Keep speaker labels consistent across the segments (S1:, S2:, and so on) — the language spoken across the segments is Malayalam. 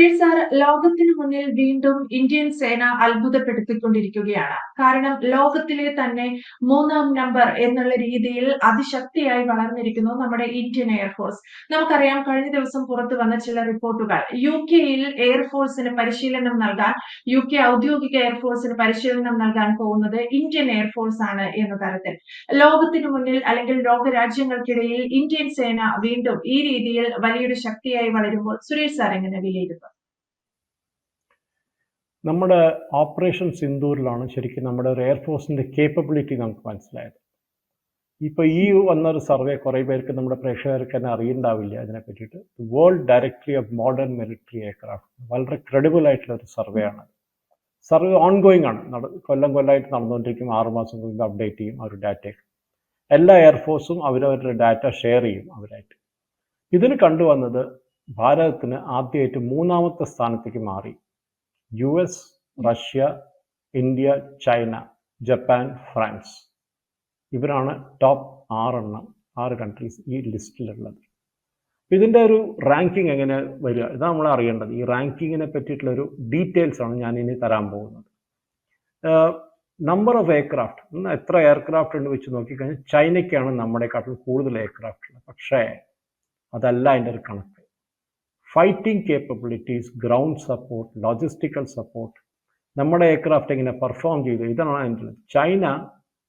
S1: സുരേഷ് സാർ ലോകത്തിനു മുന്നിൽ വീണ്ടും ഇന്ത്യൻ സേന അത്ഭുതപ്പെടുത്തിക്കൊണ്ടിരിക്കുകയാണ്. കാരണം ലോകത്തിലെ തന്നെ മൂന്നാം നമ്പർ എന്നുള്ള രീതിയിൽ അതിശക്തിയായി വളർന്നിരിക്കുന്നു നമ്മുടെ ഇന്ത്യൻ എയർഫോഴ്സ് നമുക്കറിയാം കഴിഞ്ഞ ദിവസം പുറത്തു വന്ന ചില റിപ്പോർട്ടുകൾ. യു കെയിൽ എയർഫോഴ്സിന് പരിശീലനം നൽകാൻ യു കെ ഔദ്യോഗിക എയർഫോഴ്സിന് പരിശീലനം നൽകാൻ പോകുന്നത് ഇന്ത്യൻ എയർഫോഴ്സ് ആണ് എന്ന തരത്തിൽ. ലോകത്തിനു മുന്നിൽ അല്ലെങ്കിൽ ലോകരാജ്യങ്ങൾക്കിടയിൽ ഇന്ത്യൻ സേന വീണ്ടും ഈ രീതിയിൽ വലിയൊരു ശക്തിയായി വളരുമ്പോൾ സുരേഷ് സാർ എങ്ങനെ വിലയിരുത്തും?
S2: നമ്മുടെ ഓപ്പറേഷൻ സിന്ദൂരിലാണ് ശരിക്കും നമ്മുടെ ഒരു എയർഫോഴ്സിന്റെ കേപ്പബിലിറ്റി നമുക്ക് മനസ്സിലായത്. ഇപ്പോൾ ഈ വന്നൊരു സർവേ കുറേ പേർക്ക് നമ്മുടെ പ്രേക്ഷകർക്ക് തന്നെ അറിയണ്ടാവില്ല അതിനെ പറ്റിയിട്ട് world directory of modern military aircraft വളരെ ക്രെഡിബിൾ ആയിട്ടുള്ള ഒരു സർവേ ആണ്. സർവേ ഓൺഗോയിങ് ആണ്. കൊല്ലം കൊല്ലമായിട്ട് നടന്നുകൊണ്ടിരിക്കും. ആറുമാസം കഴിയുമ്പോൾ അപ്ഡേറ്റ് ചെയ്യും ഒരു ഡാറ്റയൊക്കെ എല്ലാ എയർഫോഴ്സും അവരവരുടെ ഡാറ്റ ഷെയർ ചെയ്യും അവരായിട്ട്. ഇതിന് കണ്ടുവന്നത് ഭാരതത്തിന് ആദ്യമായിട്ട് മൂന്നാമത്തെ സ്ഥാനത്തേക്ക് മാറി. U S Russia India China Japan France. ഇവരാണ് ടോപ്പ് ആറെണ്ണം ആറ് കൺട്രീസ് ഈ ലിസ്റ്റിലുള്ളത്. ഇതിന്റെ ഒരു റാങ്കിങ് എങ്ങനെ വരിക? ഇതാണ് നമ്മൾ അറിയേണ്ടത്. ഈ റാങ്കിങ്ങിനെ പറ്റിയിട്ടുള്ള ഒരു ഡീറ്റെയിൽസ് ആണ് ഞാൻ ഇനി തരാൻ പോകുന്നത്. നമ്പർ ഓഫ് എയർക്രാഫ്റ്റ് എത്ര എയർക്രാഫ്റ്റ് ഉണ്ട് വെച്ച് നോക്കിക്കഴിഞ്ഞാൽ ചൈനയ്ക്കാണ് നമ്മുടെക്കാട്ടിൽ കൂടുതൽ എയർക്രാഫ്റ്റ് ഉള്ളത്. പക്ഷേ അതല്ല അതിന്റെ ഒരു കണക്ക്. Fighting capabilities ground support logistical support നമ്മുടെ എയർക്രാഫ്റ്റ് എങ്ങനെ പെർഫോം ചെയ്തു? ഇതാണ് അതിന്റെ ചൈന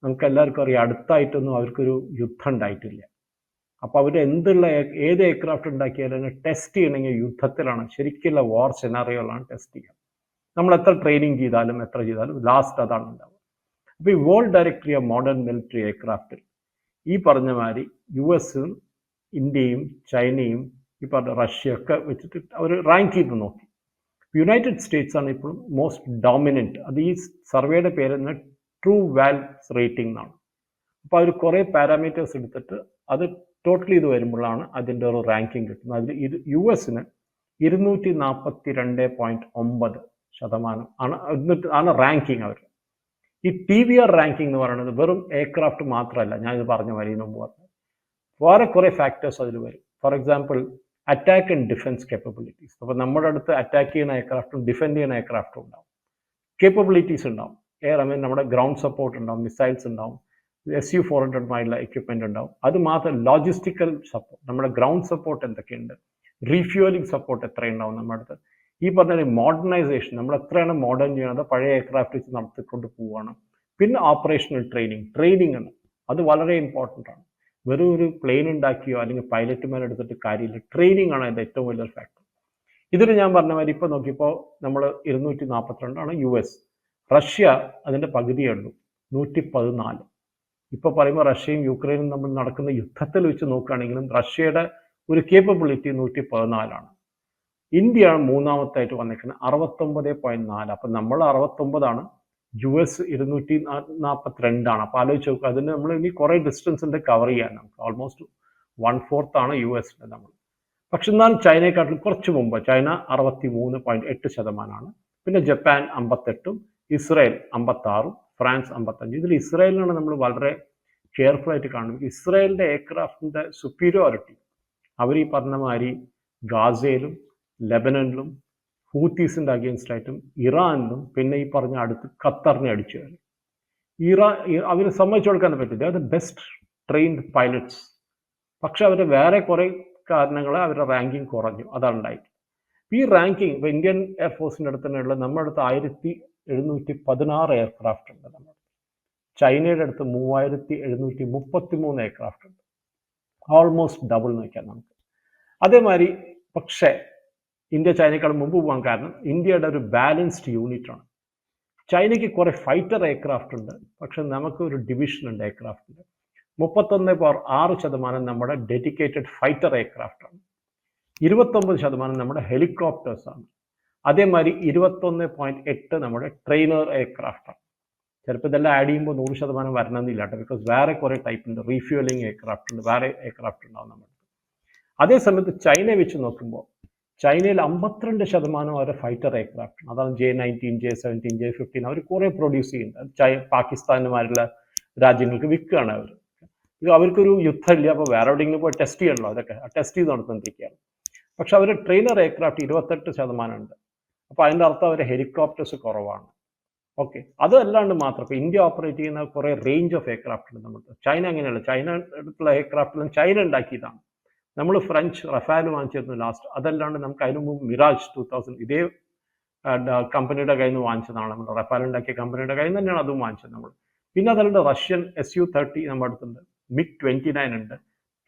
S2: നമുക്ക് എല്ലാവർക്കും അറിയാം അടുത്തായിട്ടൊന്നും അവർക്കൊരു യുദ്ധം ഉണ്ടായിട്ടില്ല. അപ്പോൾ അവർ എന്തുള്ള ഏത് എയർക്രാഫ്റ്റ് ഉണ്ടാക്കിയാലും ടെസ്റ്റ് ചെയ്യണമെങ്കിൽ യുദ്ധത്തിലാണ്. ശരിക്കുള്ള വാർ സെനാറിയോളാണ് ടെസ്റ്റ് ചെയ്യുക. നമ്മൾ എത്ര ട്രെയിനിങ് ചെയ്താലും എത്ര ചെയ്താലും ലാസ്റ്റ് അതാണ് ഉണ്ടാവുക. അപ്പോൾ ഈ world directory of modern military എയർക്രാഫ്റ്റിൽ ഈ പറഞ്ഞ മാതിരി യു എസും ഇന്ത്യയും ചൈനയും ഈ പറഞ്ഞ റഷ്യ ഒക്കെ വെച്ചിട്ട് അവർ റാങ്ക് ചെയ്ത് നോക്കി. യുണൈറ്റഡ് സ്റ്റേറ്റ്സ് ആണ് ഇപ്പോഴും മോസ്റ്റ് ഡോമിനന്റ് അത് ഈ സർവേയുടെ പേര് തന്നെ ട്രൂ വാൽസ് റേറ്റിംഗ് എന്നാണ്. അപ്പോൾ അവർ കുറേ പാരാമീറ്റേഴ്സ് എടുത്തിട്ട് അത് ടോട്ടലി ചെയ്ത് വരുമ്പോഴാണ് അതിന്റെ ഒരു റാങ്കിങ് കിട്ടുന്നത്. അതിൽ ഇത് യു എസിന് ഇരുന്നൂറ്റി നാൽപ്പത്തി രണ്ട് പോയിന്റ് ഒമ്പത് ശതമാനം ആണ് എന്നിട്ട് ആണ് റാങ്കിങ് അവർ ഈ ടി വി ആർ റാങ്കിങ് എന്ന് പറയുന്നത് വെറും എയർക്രാഫ്റ്റ് മാത്രമല്ല ഞാനിത് ഇത് പറഞ്ഞ വരി മുമ്പ് പറഞ്ഞു വേറെ കുറേ ഫാക്ടേഴ്സ് അതിൽ വരും. For example attack and defence capabilities അപ്പോൾ നമ്മുടെ അടുത്ത് അറ്റാക്ക് ചെയ്യുന്ന എയർക്രാഫ്റ്റും ഡിഫെൻഡ് ചെയ്യുന്ന എയർക്രാഫ്റ്റും ഉണ്ടാവും. കേപ്പബിലിറ്റീസ് ഉണ്ടാവും. എയർ ഐ മീൻ നമ്മുടെ ഗ്രൗണ്ട് സപ്പോർട്ട് ഉണ്ടാവും മിസൈൽസ് ഉണ്ടാവും എസ് യു ഫോർ ഹൺഡ്രഡുമായുള്ള എക്യുപ്മെന്റ് ഉണ്ടാവും. അത് മാത്രം ലോജിസ്റ്റിക്കൽ സപ്പോർട്ട് നമ്മുടെ ഗ്രൗണ്ട് സപ്പോർട്ട് എന്തൊക്കെയുണ്ട്? റീഫ്യൂലിംഗ് സപ്പോർട്ട് എത്രയുണ്ടാവും നമ്മുടെ അടുത്ത്? ഈ പറഞ്ഞ മോഡേണൈസേഷൻ നമ്മൾ എത്രയാണ് മോഡേൺ ചെയ്യുന്നത്? പഴയ എയർക്രാഫ്റ്റ് വെച്ച് നടത്തിക്കൊണ്ട് പോവുകയാണ്. പിന്നെ ഓപ്പറേഷണൽ ട്രെയിനിങ് ട്രെയിനിങ് ആണ്. അത് വളരെ ഇമ്പോർട്ടന്റ് ആണ്. വെറും ഒരു പ്ലെയിൻ ഉണ്ടാക്കിയോ അല്ലെങ്കിൽ പൈലറ്റുമാരെ എടുത്തിട്ട് കാര്യമില്ല. ട്രെയിനിങ് ആണ് അതിന്റെ ഏറ്റവും വലിയൊരു ഫാക്ടർ ഇതൊരു ഞാൻ പറഞ്ഞ മാതിരി ഇപ്പോൾ നോക്കിയപ്പോൾ നമ്മൾ ഇരുന്നൂറ്റി നാൽപ്പത്തിരണ്ടാണ് യു എസ് റഷ്യ അതിന്റെ പകുതിയേ ഉള്ളൂ. നൂറ്റി പതിനാല് ഇപ്പോൾ പറയുമ്പോൾ റഷ്യയും യുക്രൈനും നമ്മൾ നടക്കുന്ന യുദ്ധത്തിൽ വെച്ച് നോക്കുകയാണെങ്കിലും റഷ്യയുടെ ഒരു കേപ്പബിലിറ്റി നൂറ്റി പതിനാലാണ് ഇന്ത്യയാണ് മൂന്നാമത്തായിട്ട് വന്നിരിക്കുന്നത്. അറുപത്തൊമ്പത് പോയിന്റ് നാല്. അപ്പം നമ്മൾ അറുപത്തൊമ്പതാണ്. യു എസ് ഇരുന്നൂറ്റി നാൽപ്പത്തിരണ്ടാണ് അപ്പോൾ ആലോചിച്ച് നോക്കുക അതിന് നമ്മൾ ഇനി കുറേ ഡിസ്റ്റൻസ് ഉണ്ട് കവർ ചെയ്യാൻ നമുക്ക്. ഓൾമോസ്റ്റ് വൺ ഫോർത്ത് ആണ് യു എസിന്റെ നമ്മൾ. പക്ഷെ എന്നാൽ ചൈനയെക്കാട്ടിലും കുറച്ച് മുമ്പ് ചൈന അറുപത്തി മൂന്ന് പോയിന്റ് എട്ട് ശതമാനമാണ്. പിന്നെ ജപ്പാൻ അമ്പത്തെട്ടും ഇസ്രായേൽ അമ്പത്താറും ഫ്രാൻസ് അമ്പത്തഞ്ച്. ഇതിൽ ഇസ്രായേലിനാണ് നമ്മൾ വളരെ കെയർഫുൾ ആയിട്ട് കാണുന്നത്. ഇസ്രായേലിന്റെ എയർക്രാഫ്റ്റിന്റെ സുപ്പീരിയോറിറ്റി അവർ ഈ പറഞ്ഞ മാതിരി ഗാസയിലും ലെബനനിലും ഹൂത്തീസിന്റെ അഗെയിൻസ്റ്റായിട്ടും ഇറാനിലും പിന്നെ ഈ പറഞ്ഞ അടുത്ത് ഖത്തറിനെ അടിച്ചു കയറി. ഇറാ അവർ സമ്മതിച്ചു കൊടുക്കാൻ പറ്റില്ല. അത് ബെസ്റ്റ് ട്രെയിൻഡ് പൈലറ്റ്സ് പക്ഷെ അവരുടെ വേറെ കുറേ കാരണങ്ങൾ അവരുടെ റാങ്കിങ് കുറഞ്ഞു. അതാണ് ഉണ്ടായിട്ട് ഈ റാങ്കിങ് ഇപ്പോൾ ഇന്ത്യൻ എയർഫോഴ്സിന്റെ അടുത്ത് തന്നെയുള്ള നമ്മുടെ അടുത്ത് ആയിരത്തി എഴുന്നൂറ്റി പതിനാറ് എയർക്രാഫ്റ്റ് ഉണ്ട് നമ്മുടെ ചൈനയുടെ അടുത്ത് മൂവായിരത്തി എഴുന്നൂറ്റി മുപ്പത്തി മൂന്ന് എയർക്രാഫ്റ്റ് ഉണ്ട്. ഓൾമോസ്റ്റ് ഡബിൾ എന്ന് വയ്ക്കാം നമുക്ക്. അതേമാതിരി പക്ഷേ ഇന്ത്യ ചൈനയേക്കാൾ മുമ്പ് പോകാൻ കാരണം ഇന്ത്യയുടെ ഒരു ബാലൻസ്ഡ് യൂണിറ്റ് ആണ്. ചൈനയ്ക്ക് കുറേ ഫൈറ്റർ എയർക്രാഫ്റ്റ് ഉണ്ട്. പക്ഷെ നമുക്ക് ഒരു ഡിവിഷൻ ഉണ്ട് എയർക്രാഫ്റ്റിൽ മുപ്പത്തൊന്ന് പോർ ആറ് ശതമാനം നമ്മുടെ ഡെഡിക്കേറ്റഡ് ഫൈറ്റർ എയർക്രാഫ്റ്റ് ആണ്. ഇരുപത്തൊമ്പത് ശതമാനം നമ്മുടെ ഹെലികോപ്റ്റേഴ്സ് ആണ്. അതേമാതിരി ഇരുപത്തൊന്ന് പോയിന്റ് എട്ട് നമ്മുടെ ട്രെയിനർ എയർക്രാഫ്റ്റ് ആണ്. ചിലപ്പോൾ ഇതെല്ലാം ആഡ് ചെയ്യുമ്പോൾ നൂറ് ശതമാനം വരണമെന്നില്ല കേട്ടോ. ബിക്കോസ് വേറെ കുറേ ടൈപ്പ് ഉണ്ട്. റീഫ്യൂലിംഗ് എയർക്രാഫ്റ്റ് ഉണ്ട്. വേറെ എയർക്രാഫ്റ്റ് ഉണ്ടാവും നമ്മുടെ അതേസമയത്ത് അതേ സമയത്ത് ചൈനയെ വെച്ച് നോക്കുമ്പോൾ ചൈനയിൽ അമ്പത്തിരണ്ട് ശതമാനം അവരുടെ ഫൈറ്റർ എയർക്രാഫ്റ്റ് അതാണ് J nineteen J seventeen J fifteen അവർ കുറേ പ്രൊഡ്യൂസ് ചെയ്യുന്നുണ്ട്. ചൈ പാകിസ്ഥാനുമാരുള്ള രാജ്യങ്ങൾക്ക് വിൽക്കുകയാണ് അവർ അവർക്കൊരു യുദ്ധമില്ല അപ്പോൾ വേറെ എവിടെയെങ്കിലും പോയി ടെസ്റ്റ് ചെയ്യണല്ലോ അതൊക്കെ ടെസ്റ്റ് ചെയ്ത് നടത്തുകൊണ്ടിരിക്കുകയാണ് പക്ഷെ അവർ ട്രെയിനർ എയർക്രാഫ്റ്റ് ഇരുപത്തെട്ട് ശതമാനം ഉണ്ട് അപ്പോൾ അതിന്റെ അർത്ഥം അവരുടെ ഹെലികോപ്റ്റേഴ്സ് കുറവാണ്. ഓക്കെ അതല്ലാണ്ട് മാത്രം ഇപ്പോൾ ഇന്ത്യ ഓപ്പറേറ്റ് ചെയ്യുന്ന കുറേ റേഞ്ച് ഓഫ് എയർക്രാഫ്റ്റ് ഉണ്ട് നമുക്ക് ചൈന അങ്ങനെയല്ല. ചൈന അടുത്തുള്ള എയർക്രാഫ്റ്റിലും ചൈന ഉണ്ടാക്കിയതാണ്. നമ്മൾ ഫ്രഞ്ച് റഫാൽ വാങ്ങിച്ചിരുന്നു ലാസ്റ്റ് അതല്ലാണ്ട് നമുക്ക് അതിന് മുമ്പ് മിറാജ് ടൂ തൗസൻഡ് ഇതേ കമ്പനിയുടെ കയ്യിൽ നിന്ന് വാങ്ങിച്ചതാണ് നമ്മൾ റഫാൽ ഉണ്ടാക്കിയ കമ്പനിയുടെ കയ്യിൽ നിന്ന് തന്നെയാണ് അതും വാങ്ങിച്ചത് നമ്മൾ പിന്നെ അതല്ലാണ്ട് റഷ്യൻ എസ് യു തേർട്ടി നമ്മുടെ അടുത്തുണ്ട്. മിഗ് ട്വന്റി നയൻ ഉണ്ട്.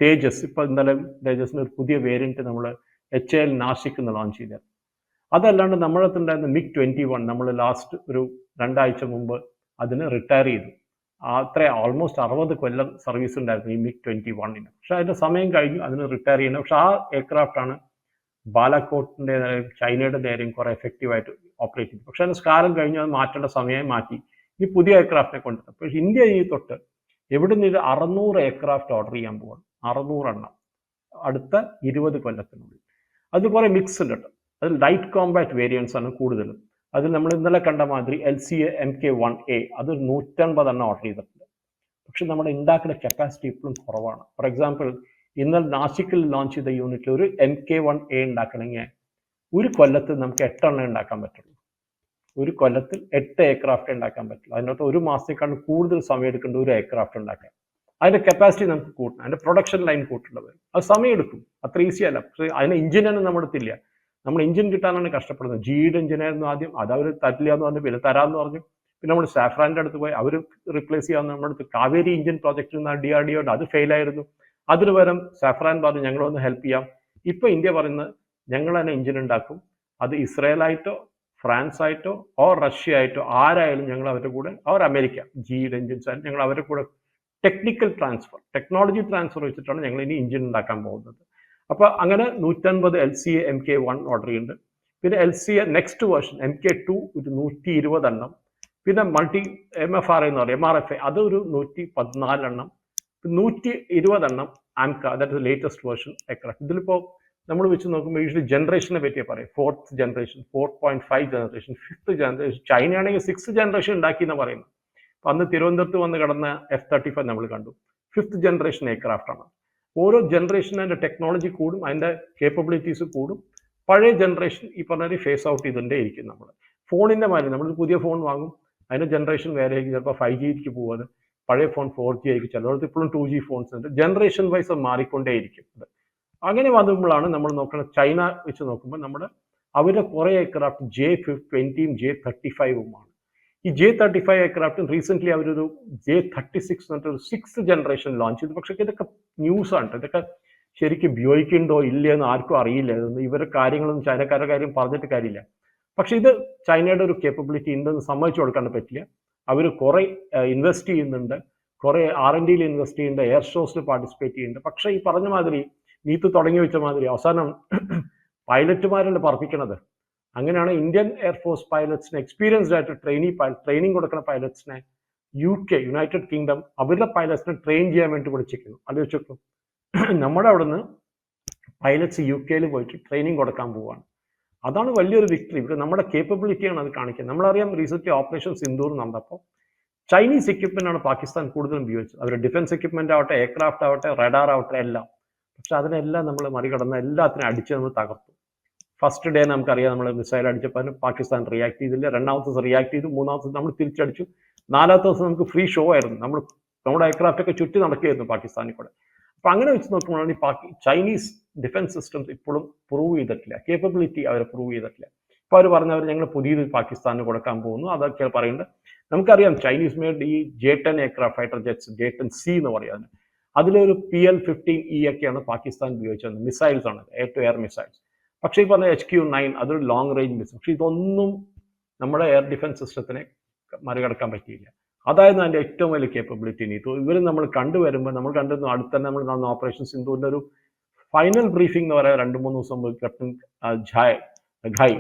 S2: തേജസ് ഇപ്പോൾ ഇന്നലെ തേജസിന് ഒരു പുതിയ വേരിയന്റ് നമ്മൾ എച്ച് എൽ നാഷിക് എന്ന് ലോഞ്ച് ചെയ്തത്. അതല്ലാണ്ട് നമ്മളത്തുണ്ടായിരുന്ന അടുത്തുണ്ടായിരുന്ന മിഗ് ട്വന്റി വൺ നമ്മൾ ലാസ്റ്റ് ഒരു രണ്ടാഴ്ച മുമ്പ് അതിന് റിട്ടയർ ചെയ്തു. അത്ര ഓൾമോസ്റ്റ് അറുപത് കൊല്ലം സർവീസ് ഉണ്ടായിരുന്നു ഈ മിഗ് ട്വന്റി വണ്ണിന് പക്ഷെ അതിന്റെ സമയം കഴിഞ്ഞു അതിന് റിട്ടയർ ചെയ്യണം പക്ഷെ ആ എയർക്രാഫ്റ്റ് ആണ് ബാലാക്കോട്ടിന്റെ ചൈനയുടെ നേരെയും കുറെ എഫക്റ്റീവായിട്ട് ഓപ്പറേറ്റ് ചെയ്തു. പക്ഷെ അതിന് കാലം കഴിഞ്ഞു അത് മാറ്റേണ്ട സമയം മാറ്റി. ഈ പുതിയ എയർക്രാഫ്റ്റിനെ കൊണ്ടുവന്നു. പക്ഷേ ഇന്ത്യ ഈ തൊട്ട് എവിടെ നിന്ന് അറുന്നൂറ് എയർക്രാഫ്റ്റ് ഓർഡർ ചെയ്യാൻ പോകണം അറുന്നൂറെണ്ണം അടുത്ത ഇരുപത് കൊല്ലത്തിനുള്ളിൽ. അത് കുറെ മിക്സ് ഉണ്ട് കേട്ടോ. അതിൽ ലൈറ്റ് കോമ്പാക്ട് വേരിയൻസ് ആണ് കൂടുതലും. അതിൽ നമ്മൾ ഇന്നലെ കണ്ട മാതിരി L C A M K one A അത് നൂറ്റൻപത് എണ്ണം ഓർഡർ ചെയ്തിട്ടുണ്ട്. പക്ഷെ നമ്മുടെ ഉണ്ടാക്കുന്ന കപ്പാസിറ്റി ഇപ്പോഴും കുറവാണ്. ഫോർ എക്സാമ്പിൾ ഇന്നലെ നാസിക്കിൽ ലോഞ്ച് ചെയ്ത യൂണിറ്റിൽ ഒരു എം കെ വൺ എ ഉണ്ടാക്കണമെങ്കിൽ ഒരു കൊല്ലത്ത് നമുക്ക് എട്ടെണ്ണം ഉണ്ടാക്കാൻ പറ്റുള്ളൂ. ഒരു കൊല്ലത്തിൽ എട്ട് എയർക്രാഫ്റ്റ് ഉണ്ടാക്കാൻ പറ്റില്ല അതിനകത്ത് ഒരു മാസത്തേക്കാണ് കൂടുതൽ സമയം എടുക്കേണ്ട ഒരു എയർക്രാഫ്റ്റ് ഉണ്ടാക്കാൻ. അതിന്റെ കപ്പാസിറ്റി നമുക്ക് കൂട്ടണം. അതിന്റെ പ്രൊഡക്ഷൻ ലൈൻ കൂട്ടേണ്ടത് അത് സമയം എടുക്കും. അത്ര ഈസി അല്ല. പക്ഷേ അതിന് എഞ്ചിനൊന്നും നമ്മുടെ അടുത്തില്ല നമ്മൾ എഞ്ചിൻ കിട്ടാനാണ് കഷ്ടപ്പെടുന്നത്. ജീഡ് എഞ്ചിനായിരുന്നു ആദ്യം. അത് അവർ തരില്ല എന്ന് പറഞ്ഞു. പിന്നെ തരാമെന്ന് പറഞ്ഞു. പിന്നെ നമ്മൾ സാഫ്രാന്റെ അടുത്ത് പോയി. അവർ റിപ്ലേസ് ചെയ്യാമെന്ന് നമ്മുടെ അടുത്ത് കാവേരി എഞ്ചിൻ പ്രോജക്റ്റിൽ നിന്ന് ഡി ആർ ഡി ഒണ്ട് അത് ഫെയിലായിരുന്നു അതിന് പകരം സാഫ്രാൻ പറഞ്ഞു ഞങ്ങളൊന്ന് ഹെൽപ്പ് ചെയ്യാം. ഇപ്പൊ ഇന്ത്യ പറയുന്നത് ഞങ്ങൾ തന്നെ എഞ്ചിൻ ഉണ്ടാക്കും. അത് ഇസ്രയേലായിട്ടോ ഫ്രാൻസ് ആയിട്ടോ ഓർ റഷ്യ ആയിട്ടോ ആരായാലും ഞങ്ങൾ അവരുടെ കൂടെ അവർ അമേരിക്ക ജീഡ് എഞ്ചിൻസ് ആയാലും ഞങ്ങൾ അവരുടെ കൂടെ ടെക്നിക്കൽ ട്രാൻസ്ഫർ ടെക്നോളജി ട്രാൻസ്ഫർ വെച്ചിട്ടാണ് ഞങ്ങൾ ഇനി എഞ്ചിൻ ഉണ്ടാക്കാൻ പോകുന്നത്. അപ്പോൾ അങ്ങനെ നൂറ്റൻപത് L C M K one order ചെയ്യുന്നുണ്ട്. പിന്നെ L C A next version M K two ഒരു നൂറ്റി ഇരുപതെണ്ണം പിന്നെ മൾട്ടി എം എഫ് ആർ എന്ന് പറയും എം ആർ എഫ് എ ഒരു നൂറ്റി പതിനാലെണ്ണം നൂറ്റി ഇരുപതെണ്ണം AMCA that latest version aircraft ഇതിലിപ്പോൾ നമ്മൾ വെച്ച് നോക്കുമ്പോൾ യൂഷ്വലി ജനറേഷനെ പറ്റിയേ പറയും. Fourth generation four point five generation fifth generation ചൈനയാണെങ്കിൽ six generation ഉണ്ടാക്കി എന്ന് പറയുന്നത്. അപ്പൊ അന്ന് തിരുവനന്തപുരത്ത് വന്ന് കിടന്ന എഫ് തേർട്ടി ഫൈവ് നമ്മൾ കണ്ടു. ഫിഫ്ത്ത് ജനറേഷൻ എയർക്രാഫ്റ്റ് ആണ്. ഓരോ ജനറേഷൻ അതിന്റെ ടെക്നോളജി കൂടും അതിന്റെ കേപ്പബിലിറ്റീസ് കൂടും. പഴയ ജനറേഷൻ ഈ പറഞ്ഞ ഫേസ് ഔട്ട് ചെയ്തിട്ടേ ഇരിക്കും നമ്മൾ ഫോണിന്റെ മാതിരി നമ്മൾ പുതിയ ഫോൺ വാങ്ങും അതിന്റെ ജനറേഷൻ വേറെ ആയിരിക്കും. ചിലപ്പോൾ ഫൈവ് ജിക്ക് പോകുന്നത് പഴയ ഫോൺ ഫോർ ജി ആയിരിക്കും. ചിലവർക്ക് ഇപ്പോഴും ടു ജി ഫോൺസ് ഉണ്ട്. ജനറേഷൻ വൈസ് മാറിക്കൊണ്ടേയിരിക്കും. അങ്ങനെ വന്നുമ്പോഴാണ് നമ്മൾ നോക്കുന്നത് ചൈന വെച്ച് നോക്കുമ്പോൾ നമ്മുടെ അവരുടെ കുറേ എയർക്രാഫ്റ്റ് ജെ ട്വന്റിയും ജെ തേർട്ടി ഫൈവുമാണ് ഈ ജെ തേർട്ടി ഫൈവ് എയർക്രാഫ്റ്റും റീസെന്റ് അവരൊരു ജെ തേർട്ടി സിക്സ് ഒരു സിക്സ് ജനറേഷൻ ലോഞ്ച് ചെയ്തു. പക്ഷേ ഇതൊക്കെ ന്യൂസ് ആണ് ഇതൊക്കെ ശരിക്കും ഉപയോഗിക്കുന്നുണ്ടോ ഇല്ലയെന്ന് ആർക്കും അറിയില്ല. ഇവരുടെ കാര്യങ്ങളൊന്നും ചൈനക്കാരുടെ കാര്യം പറഞ്ഞിട്ട് കാര്യമില്ല. പക്ഷെ ഇത് ചൈനയുടെ ഒരു കേപ്പബിലിറ്റി ഉണ്ടെന്ന് സമ്മതിച്ചു കൊടുക്കാൻ പറ്റില്ല. അവർ കുറേ ഇൻവെസ്റ്റ് ചെയ്യുന്നുണ്ട്. കുറേ ആർ എൻ ഡിയിൽ ഇൻവെസ്റ്റ് ചെയ്യുന്നുണ്ട്. എയർ ഷോസിൽ പാർട്ടിസിപ്പേറ്റ് ചെയ്യുന്നുണ്ട്. പക്ഷെ ഈ പറഞ്ഞ മാതിരി നീത്ത് തുടങ്ങി വെച്ച മാതിരി അവസാനം പൈലറ്റുമാരല്ല പറപ്പിക്കണത്? അങ്ങനെയാണ് ഇന്ത്യൻ എയർഫോഴ്സ് പൈലറ്റ്സിനെ എക്സ്പീരിയൻസ്ഡ് ആയിട്ട് ട്രെയിനി ട്രെയിനിങ് കൊടുക്കുന്ന പൈലറ്റ്സിനെ യു കെ യുണൈറ്റഡ് കിങ്ഡം അവരുടെ പൈലറ്റ്സിനെ ട്രെയിൻ ചെയ്യാൻ വേണ്ടി വിളിച്ചിരിക്കുന്നു. ആലോചിച്ചു നമ്മുടെ അവിടുന്ന് പൈലറ്റ്സ് യു കെയിൽ പോയിട്ട് ട്രെയിനിങ് കൊടുക്കാൻ പോവുകയാണ്. അതാണ് വലിയൊരു വിക്ടറി ഇവിടെ നമ്മുടെ കേപ്പബിലിറ്റിയാണ് അത് കാണിക്കുന്നത്. നമ്മളറിയാം റീസെന്റ് ഓപ്പറേഷൻ സിന്ദൂർ നടന്നപ്പോൾ ചൈനീസ് എക്യുപ്മെന്റ് ആണ് പാകിസ്ഥാൻ കൂടുതലും ഉപയോഗിച്ചത്. അവരുടെ ഡിഫൻസ് എക്യുപ്മെന്റ് ആവട്ടെ എയർക്രാഫ്റ്റ് ആവട്ടെ റഡാർ ആവട്ടെ എല്ലാം. പക്ഷെ അതിനെല്ലാം നമ്മൾ മറികടന്ന് എല്ലാത്തിനും അടിച്ച് നമ്മൾ തകർത്തു. ഫസ്റ്റ് ഡേ നമുക്കറിയാം നമ്മൾ മിസൈൽ അടിച്ചപ്പോൾ പാകിസ്ഥാൻ റിയാക്ട് ചെയ്തില്ല. രണ്ടാമത്തെ ദിവസം റിയാക്ട് ചെയ്തു. മൂന്നാമത്തെ ദിവസം നമ്മൾ തിരിച്ചടിച്ചു. നാലാമത്തെ ദിവസം നമുക്ക് ഫ്രീ ഷോ ആയിരുന്നു. നമ്മൾ നമ്മുടെ എയർക്രാഫ്റ്റ് ഒക്കെ ചുറ്റി നടക്കുകയായിരുന്നു പാകിസ്ഥാനിൽ കൂടെ. അപ്പൊ അങ്ങനെ വെച്ച് നോക്കുമ്പോഴാണ് ഈ പാകി ചൈനീസ് ഡിഫൻസ് സിസ്റ്റംസ് ഇപ്പോഴും പ്രൂവ് ചെയ്തിട്ടില്ല. കേപ്പബിലിറ്റി അവർ പ്രൂവ് ചെയ്തിട്ടില്ല. ഇപ്പൊ അവർ പറഞ്ഞവർ ഞങ്ങൾ പുതിയത് പാകിസ്ഥാനിന് കൊടുക്കാൻ പോകുന്നു. അതൊക്കെ പറയുന്നത് നമുക്കറിയാം ചൈനീസ് മേഡ് ഈ J ten aircraft fighter jets J ten C എന്ന് പറയുന്നത് അതിലൊരു പി എൽ ഫിഫ്റ്റീൻ ഇ ഒക്കെയാണ് പാകിസ്ഥാൻ ഉപയോഗിച്ചത്. മിസൈൽസ് ആണ്. എയർ ടു എയർ മിസൈൽസ് പക്ഷേ ഈ പറഞ്ഞ എച്ച് ക്യു നയൻ അതൊരു ലോങ് റേഞ്ച് മിസ് പക്ഷെ ഇതൊന്നും നമ്മുടെ എയർ ഡിഫൻസ് സിസ്റ്റത്തിനെ മറികടക്കാൻ പറ്റിയില്ല. അതായിരുന്നു അതിന്റെ ഏറ്റവും വലിയ കേപ്പബിലിറ്റി നീ ഇവർ നമ്മൾ കണ്ടുവരുമ്പോൾ നമ്മൾ കണ്ടിരുന്നു അടുത്ത തന്നെ നമ്മൾ നടന്ന ഓപ്പറേഷൻ സിന്ധുവിന്റെ ഒരു ഫൈനൽ ബ്രീഫിംഗ് എന്ന് പറയാൻ രണ്ട് മൂന്ന് ദിവസം മുമ്പ് ക്യാപ്റ്റൻ ഝായ് ഘായ്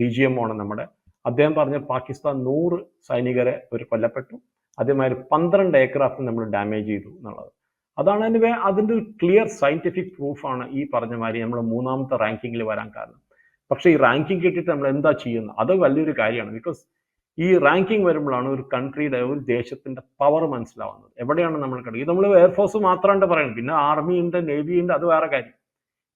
S2: ഡി ജി എം ആണ് നമ്മുടെ. അദ്ദേഹം പറഞ്ഞ പാകിസ്ഥാൻ നൂറ് സൈനികരെ അവർ കൊല്ലപ്പെട്ടു. അതേമാതിരി പന്ത്രണ്ട് എയർക്രാഫ്റ്റ് നമ്മൾ ഡാമേജ് ചെയ്തു എന്നുള്ളത്. അതാണ് അതിന്റെ അതിന്റെ ഒരു ക്ലിയർ സയന്റിഫിക് പ്രൂഫാണ് ഈ പറഞ്ഞ മാതിരി നമ്മൾ മൂന്നാമത്തെ റാങ്കിങ്ങിൽ വരാൻ കാരണം. പക്ഷേ ഈ റാങ്കിങ് കിട്ടിയിട്ട് നമ്മൾ എന്താ ചെയ്യുന്നത് അത് വലിയൊരു കാര്യമാണ്. ബിക്കോസ് ഈ റാങ്കിങ് വരുമ്പോഴാണ് ഒരു കൺട്രിയുടെ ഒരു ദേശത്തിന്റെ പവർ മനസ്സിലാവുന്നത്. എവിടെയാണ് നമ്മൾ കണ്ടത് ഇത് നമ്മൾ എയർഫോഴ്സ് മാത്രമാണ് പറയുന്നത് പിന്നെ ആർമി ഉണ്ട് നേവി ഉണ്ട് അത് വേറെ കാര്യം.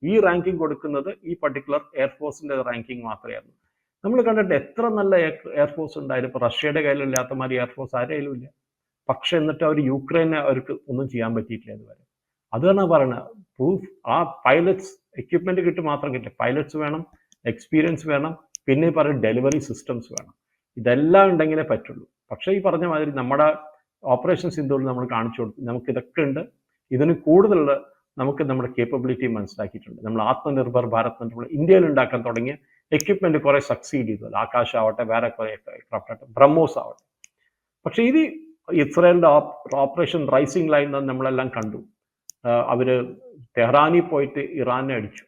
S2: ഈ റാങ്കിങ് കൊടുക്കുന്നത് ഈ പർട്ടിക്കുലർ എയർഫോഴ്സിന്റെ റാങ്കിങ് മാത്രമായിരുന്നു നമ്മൾ കണ്ടിട്ട് എത്ര നല്ല എയർഫോഴ്സ് ഉണ്ടായാലും ഇപ്പോൾ റഷ്യയുടെ കയ്യിലില്ലാത്ത മാതിരി എയർഫോഴ്സ് ആരെയും ഇല്ല. പക്ഷെ എന്നിട്ട് അവർ യുക്രൈനെ അവർക്ക് ഒന്നും ചെയ്യാൻ പറ്റിയിട്ടില്ല ഇതുവരെ. അതാണ് പറയുന്നത് പ്രൂഫ് ആ പൈലറ്റ്സ് എക്യുപ്മെന്റ് കിട്ടി മാത്രം കിട്ടില്ല പൈലറ്റ്സ് വേണം എക്സ്പീരിയൻസ് വേണം പിന്നെ ഈ പറയുന്ന ഡെലിവറി സിസ്റ്റംസ് വേണം. ഇതെല്ലാം ഉണ്ടെങ്കിലേ പറ്റുള്ളൂ. പക്ഷേ ഈ പറഞ്ഞ മാതിരി നമ്മുടെ ഓപ്പറേഷൻസ് സിന്ധുവിൽ നമ്മൾ കാണിച്ചു കൊടുത്തു. നമുക്ക് ഇതൊക്കെ ഉണ്ട്. ഇതിന് കൂടുതൽ നമുക്ക് നമ്മുടെ കേപ്പബിലിറ്റി മനസ്സിലാക്കിയിട്ടുണ്ട്. നമ്മൾ ആത്മനിർഭർ ഭാരത് ഇന്ത്യയിൽ ഉണ്ടാക്കാൻ തുടങ്ങിയ എക്യുപ്മെന്റ് കുറെ സക്സീഡ് ചെയ്തു. ആകാശ് ആവട്ടെ വേറെ കുറെ എയർക്രാഫ്റ്റ് ആവട്ടെ ബ്രഹ്മോസ് ആവട്ടെ. പക്ഷേ ഇത് ഇസ്രായേലിന്റെ ഓപ്പറേഷൻ റൈസിംഗ് ലൈൻ നമ്മളെല്ലാം കണ്ടു. അവർ തെഹ്റാനിൽ പോയിട്ട് ഇറാനെ അടിച്ചു.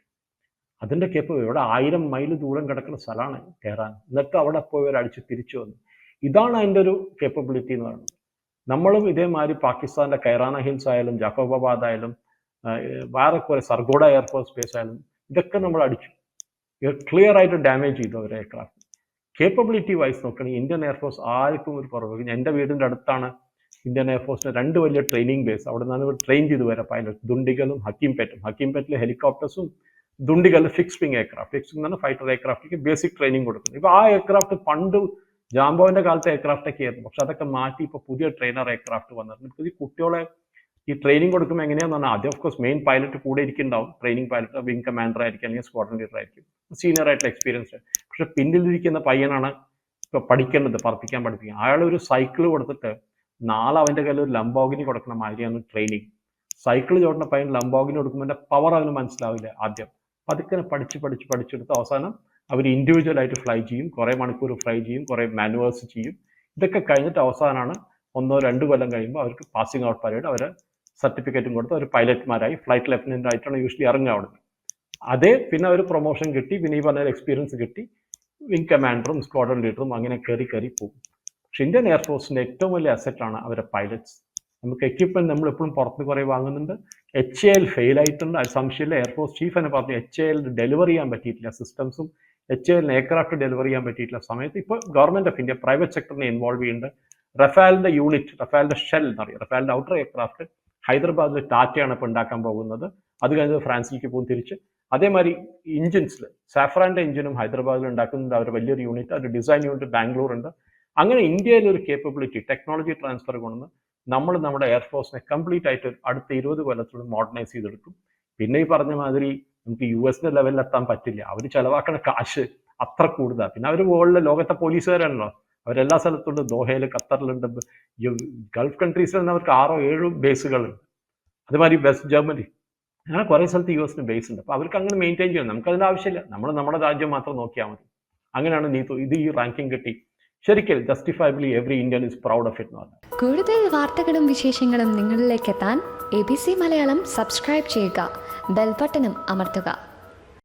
S2: അതിന്റെ കേപ്പ് ഇവിടെ ആയിരം മൈൽ ദൂരം കിടക്കുന്ന സ്ഥലമാണ് തെഹ്റാൻ എന്നിട്ട് അവിടെ പോയി അവർ അടിച്ച് തിരിച്ചു വന്നു. ഇതാണ് അതിന്റെ ഒരു കേപ്പബിലിറ്റി എന്ന് പറയുന്നത്. നമ്മളും ഇതേമാതിരി പാകിസ്ഥാന്റെ കൈറാന ഹിൽസ് ആയാലും ജാക്കോബാബാദ് ആയാലും വേറെ കുറെ സർഗോഡ എയർഫോഴ്സ് ബേസ് ആയാലും ഇതൊക്കെ നമ്മൾ അടിച്ചു. ക്ലിയർ ആയിട്ട് ഡാമേജ് ചെയ്തു അവർ എയർക്രാഫ്റ്റ് കേപ്പബിലിറ്റി വൈസ് നോക്കുകയാണെങ്കിൽ ഇന്ത്യൻ എയർഫോഴ്സ് ആർക്കും ഒരു കുറവ്. എന്റെ വീടിന്റെ അടുത്താണ് ഇന്ത്യൻ എയർഫോഴ്സിന് രണ്ട് വലിയ ട്രെയിനിങ് ബേസ് അവിടെ നിന്നാണ് ട്രെയിൻ ചെയ്ത് വരാം. പൈലറ്റ് ദുണ്ടിഗലും ഹക്കീംപേറ്റും. ഹക്കീംപേറ്റിലെ ഹെലികോപ്റ്റേഴ്സും Dundigal fix wing aircraft fix എന്ന് പറഞ്ഞാൽ ഫൈറ്റർ എയർക്രാഫ്റ്റിക്ക് ബേസിക് ട്രെയിനിങ് കൊടുക്കുന്നു. ഇപ്പോൾ ആ എയർക്രാഫ്റ്റ് പണ്ട് ജാംബോവിന്റെ കാലത്തെ എയർക്രാഫ്റ്റൊക്കെ ആയിരുന്നു. പക്ഷെ അതൊക്കെ മാറ്റി ഇപ്പോൾ പുതിയ ട്രെയിനർ എയർക്രാഫ്റ്റ് വന്നിട്ടുണ്ട്. പുതിയ കുട്ടികളെ ഈ ട്രെയിനിങ് കൊടുക്കുമ്പോൾ എങ്ങനെയാന്ന് പറഞ്ഞാൽ ആദ്യം ഓഫ് കോഴ്സ് മെയിൻ പൈലറ്റ് കൂടെ ഇരിക്കുന്നുണ്ടാവും. ട്രെയിനിങ് പൈലറ്റ് വിങ് കമാൻഡർ ആയിരിക്കും അല്ലെങ്കിൽ സ്ക്വാഡ്രൺ ലീഡർ ആയിരിക്കും. സീനിയർ ആയിട്ടുള്ള എക്സ്പീരിയൻസ് പക്ഷെ പിന്നിലിരിക്കുന്ന പയ്യനാണ് ഇപ്പൊ പഠിക്കേണ്ടത് പറപ്പിക്കാൻ പഠിപ്പിക്കാൻ. അയാൾ ഒരു സൈക്കിൾ കൊടുത്തിട്ട് നാളെ അവന്റെ കയ്യിൽ ഒരു ലംബോഗിനി കൊടുക്കുന്ന മാതിരിയാണ് ട്രെയിനിങ് സൈക്കിൾ ചോട്ടുന്ന പയ്യൻ ലംബോഗിനി കൊടുക്കുമ്പോൾ എന്റെ പവർ അവന് മനസ്സിലാവില്ല ആദ്യം. പതുക്കെ പഠിച്ച് പഠിച്ച് പഠിച്ചെടുത്ത് അവസാനം അവർ ഇൻഡിവിജ്വൽ ആയിട്ട് ഫ്ലൈ ചെയ്യും. കുറേ മണിക്കൂർ ഫ്ലൈ ചെയ്യും കുറേ മാനുവേഴ്സ് ചെയ്യും. ഇതൊക്കെ കഴിഞ്ഞിട്ട് അവസാനമാണ് ഒന്നോ രണ്ടോ കൊല്ലം കഴിയുമ്പോൾ അവർക്ക് പാസിംഗ് ഔട്ട് പരേഡ് അവരെ സർട്ടിഫിക്കറ്റും കൊടുത്ത് ഒരു പൈലറ്റ്മാരായി ഫ്ലൈറ്റ് ലെഫ്റ്റനന്റ് ആയിട്ടാണ് യൂഷ്വലി ഇറങ്ങുക അവിടുന്ന് അതേ പിന്നെ ഒരു പ്രൊമോഷൻ കിട്ടി പിന്നെ ഈ പറഞ്ഞ എക്സ്പീരിയൻസ് കിട്ടി. വിങ് കമാൻഡറും സ്ക്വാഡൺ ലീഡറും അങ്ങനെ കയറി കയറി പോകും. പക്ഷെ ഇന്ത്യൻ എയർഫോഴ്സിന്റെ ഏറ്റവും വലിയ അസറ്റാണ് അവരുടെ പൈലറ്റ്സ് നമുക്ക് എക്യുപ്മെന്റ് നമ്മൾ എപ്പോഴും പുറത്ത് കുറേ വാങ്ങുന്നുണ്ട്. എച്ച് എൽ ഫെയിൽ ആയിട്ടുണ്ട്. അത് സംശയമില്ല. എയർഫോഴ്സ് ചീഫ് തന്നെ പറഞ്ഞു എച്ച് എൽ ഡെലിവർ ചെയ്യാൻ പറ്റിയിട്ടില്ല സിസ്റ്റംസും എച്ച് എൽ എയർക്രാഫ്റ്റ് ഡെലിവർ ചെയ്യാൻ പറ്റിയിട്ടില്ല സമയത്ത്. ഇപ്പോൾ ഗവൺമെന്റ് ഓഫ് ഇന്ത്യ പ്രൈവറ്റ് സെക്ടറിനെ ഇൻവോൾവ് ചെയ്യുന്നുണ്ട്. റഫാലിന്റെ യൂണിറ്റ് റഫാലിന്റെ ഷെൽ എന്ന് പറയും റഫാലിന്റെ ഔട്ടർ എയർക്രാഫ്റ്റ് ഹൈദരാബാദിൽ ടാറ്റയാണ് ഇപ്പോൾ ഉണ്ടാക്കാൻ പോകുന്നത്. അത് കഴിഞ്ഞത് ഫ്രാൻസിലേക്ക് പോകും തിരിച്ച്. അതേമാതിരി ഇഞ്ചിൻസിൽ സാഫ്രാന്റെ എഞ്ചിനും ഹൈദരാബാദിൽ ഉണ്ടാക്കുന്നുണ്ട് അവർ വലിയൊരു യൂണിറ്റ് ഒരു ഡിസൈൻ യൂണിറ്റ് ബാംഗ്ലൂർ ഉണ്ട് അങ്ങനെ ഇന്ത്യയിൽ ഒരു കേപ്പബിലിറ്റി ടെക്നോളജി ട്രാൻസ്ഫർ കൊണ്ടുവന്ന് നമ്മൾ നമ്മുടെ എയർഫോഴ്സിനെ കംപ്ലീറ്റ് ആയിട്ട് അടുത്ത ഇരുപത് കൊല്ലത്തോളം മോഡേണൈസ് ചെയ്തെടുക്കും. പിന്നെ ഈ പറഞ്ഞ മാതിരി നമുക്ക് യു എസിന്റെ ലെവലിൽ എത്താൻ പറ്റില്ല. അവർ ചെലവാക്കണ കാശ് അത്ര കൂടുതലാണ് പിന്നെ അവർ വേൾഡിലെ ലോകത്തെ പോലീസുകാരാണല്ലോ അവരെല്ലാ സ്ഥലത്തുണ്ട്. ദോഹയിൽ ഖത്തറിലുണ്ട്. ഗൾഫ് കൺട്രീസിൽ തന്നെ അവർക്ക് ആറോ ഏഴോ ബേസുകളുണ്ട് അതുമാതിരി വെസ്റ്റ് ജർമ്മനി അങ്ങനെ കുറേ സ്ഥലത്ത് യു എസിന് ബേസ് ഉണ്ട്. അപ്പോൾ അവർക്ക് അങ്ങനെ മെയിന്റെയിൻ ചെയ്യണം. നമുക്ക് അതിന്റെ ആവശ്യമില്ല. നമ്മൾ നമ്മുടെ രാജ്യം മാത്രം നോക്കിയാൽ മതി. അങ്ങനെയാണ് നീതു ഇത് ഈ റാങ്കിങ് കിട്ടി. ശരിക്കും justifiably every Indian is proud of it എന്ന് പറഞ്ഞു
S3: കൂടുതൽ വാർത്തകളും വിശേഷങ്ങളും നിങ്ങളിലേക്ക് എത്താൻ A B C Malayalam subscribe ചെയ്യുക. ബെൽബട്ടനും അമർത്തുക.